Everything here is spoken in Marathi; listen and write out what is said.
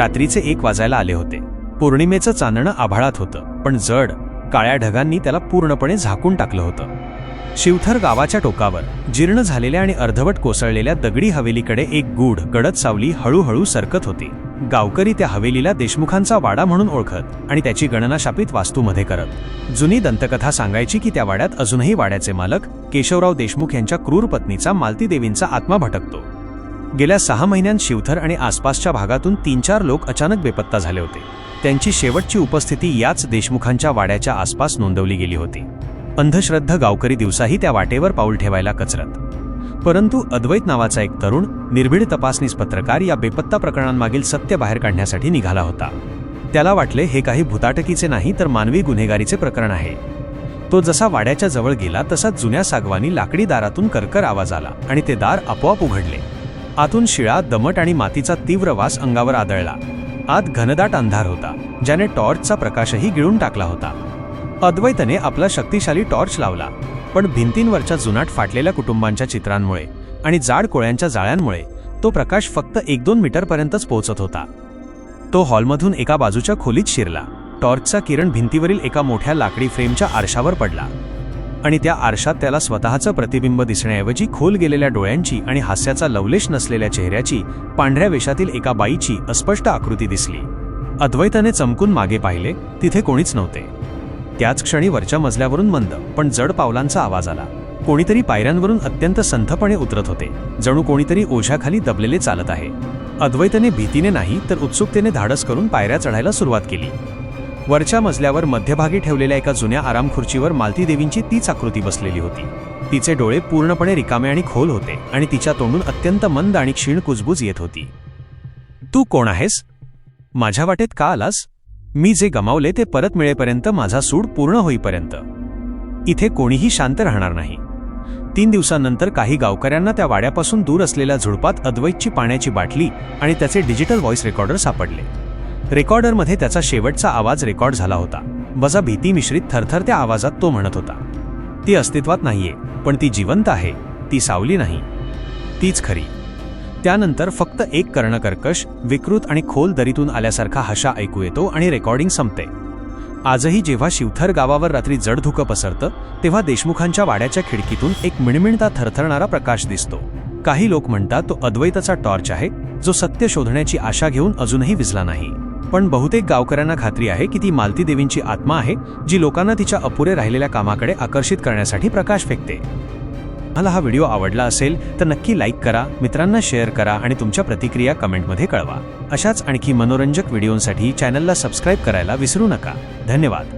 रात्रीचे एक वाजायला आले होते. पौर्णिमेचं चांदणं आभाळात होतं पण जड काळ्या ढगांनी त्याला पूर्णपणे झाकून टाकलं होतं. शिवथर गावाच्या टोकावर जीर्ण झालेल्या आणि अर्धवट कोसळलेल्या दगडी हवेलीकडे एक गूढ गडद सावली हळूहळू सरकत होती. गावकरी त्या हवेलीला देशमुखांचा वाडा म्हणून ओळखत आणि त्याची गणना शापित वास्तूमध्ये करत. जुनी दंतकथा सांगायची की त्या वाड्यात अजूनही वाड्याचे मालक केशवराव देशमुख यांच्या क्रूर पत्नीचा मालतीदेवींचा आत्मा भटकतो. गेल्या सहा महिन्यांत शिवथर आणि आसपासच्या भागातून तीन चार लोक अचानक बेपत्ता झाले होते. त्यांची शेवटची उपस्थिती याच देशमुखांच्या वाड्याच्या आसपास नोंदवली गेली होती. अंधश्रद्ध गावकरी दिवसाही त्या वाटेवर पाऊल ठेवायला कचरत. परंतु अद्वैत नावाचा एक तरुण निर्भीड तपासनीस पत्रकार या बेपत्ता प्रकरणांमागील सत्य बाहेर काढण्यासाठी निघाला होता. त्याला वाटले हे काही भुताटकीचे नाही तर मानवी गुन्हेगारीचे प्रकरण आहे. तो जसा वाड्याच्या जवळ गेला तसा जुन्या सागवानी लाकडी दारातून करकर आवाज आला आणि ते दार आपोआप उघडले. आतून शिळा दमट आणि मातीचा तीव्र वास अंगावर आदळला. आत घनदाट अंधार होता ज्याने टॉर्चचा प्रकाशही गिळून टाकला होता. अद्वैतने आपला शक्तिशाली टॉर्च लावला पण भिंतींवरच्या जुनाट फाटलेल्या कुटुंबांच्या चित्रांमुळे आणि जाड कोळ्यांच्या जाळ्यांमुळे तो प्रकाश फक्त एक दोन मीटरपर्यंतच पोहोचत होता. तो हॉलमधून एका बाजूच्या खोलीत शिरला. टॉर्चचा किरण भिंतीवरील एका मोठ्या लाकडी फ्रेमच्या आरशावर पडला. आणि त्या आरशात त्याला स्वतःचं प्रतिबिंब दिसण्याऐवजी खोल गेलेल्या डोळ्यांची आणि हास्याचा लवलेश नसलेल्या चेहऱ्याची पांढऱ्या वेशातील एका बाईची अस्पष्ट आकृती दिसली. अद्वैताने चमकून मागे पाहिले तिथे कोणीच नव्हते. त्याच क्षणी वरच्या मजल्यावरून मंद पण जड पावलांचा आवाज आला. कोणीतरी पायऱ्यांवरून अत्यंत संथपणे उतरत होते. जणू कोणीतरी ओझ्याखाली दबलेले चालत आहे. अद्वैतने भीतीने नाही तर उत्सुकतेने धाडस करून पायऱ्या चढायला सुरुवात केली. वरच्या मजल्यावर मध्यभागी ठेवलेल्या एका जुन्या आराम खुर्चीवर मालती देवींची तीच आकृती बसलेली होती. तिचे डोळे पूर्णपणे रिकामे आणि खोल होते आणि तिच्या तोंडून अत्यंत मंद आणि क्षीण कुजबूज येत होती. तू कोण आहेस? माझ्या वाटेत का आलास? मी जे गमावले ते परत मिळेपर्यंत माझा सूड पूर्ण होईपर्यंत. इथे कोणीही शांत राहणार नाही. तीन दिवसांनंतर काही गावकऱ्यांना त्या वाड्यापासून दूर असलेल्या झुडपात अद्वैतची पाण्याची बाटली आणि त्याचे डिजिटल व्हॉइस रेकॉर्डर सापडले. रेकॉर्डरमध्ये त्याचा शेवटचा आवाज रेकॉर्ड झाला होता. वजा भीती मिश्रित थरथरत्या आवाजात तो म्हणत होता. ती अस्तित्वात नाहीये पण ती जिवंत आहे ती सावली नाही. तीच खरी. त्यानंतर फक्त एक कर्णकर्कश विकृत आणि खोल दरीतून आल्यासारखा हशा ऐकू येतो आणि रेकॉर्डिंग संपते. आजही जेव्हा शिवथर गावावर रात्री जडधुकं पसरतं तेव्हा देशमुखांच्या वाड्याच्या खिडकीतून एक मिणमिणता थरथरणारा प्रकाश दिसतो. काही लोक म्हणतात तो अद्वैताचा टॉर्च आहे जो सत्य शोधण्याची आशा घेऊन अजूनही विजला नाही. पण बहुतेक गावकऱ्यांना खात्री आहे की ती मालती देवींची आत्मा आहे जी लोकांना तिच्या अपुरे राहिलेल्या कामाकडे आकर्षित करण्यासाठी प्रकाश फेकते. मला हा व्हिडिओ आवडला असेल तर नक्की लाईक करा मित्रांना शेअर करा आणि तुमच्या प्रतिक्रिया कमेंटमध्ये कळवा. अशाच आणखी मनोरंजक व्हिडिओंसाठी चॅनलला सबस्क्राईब करायला विसरू नका. धन्यवाद.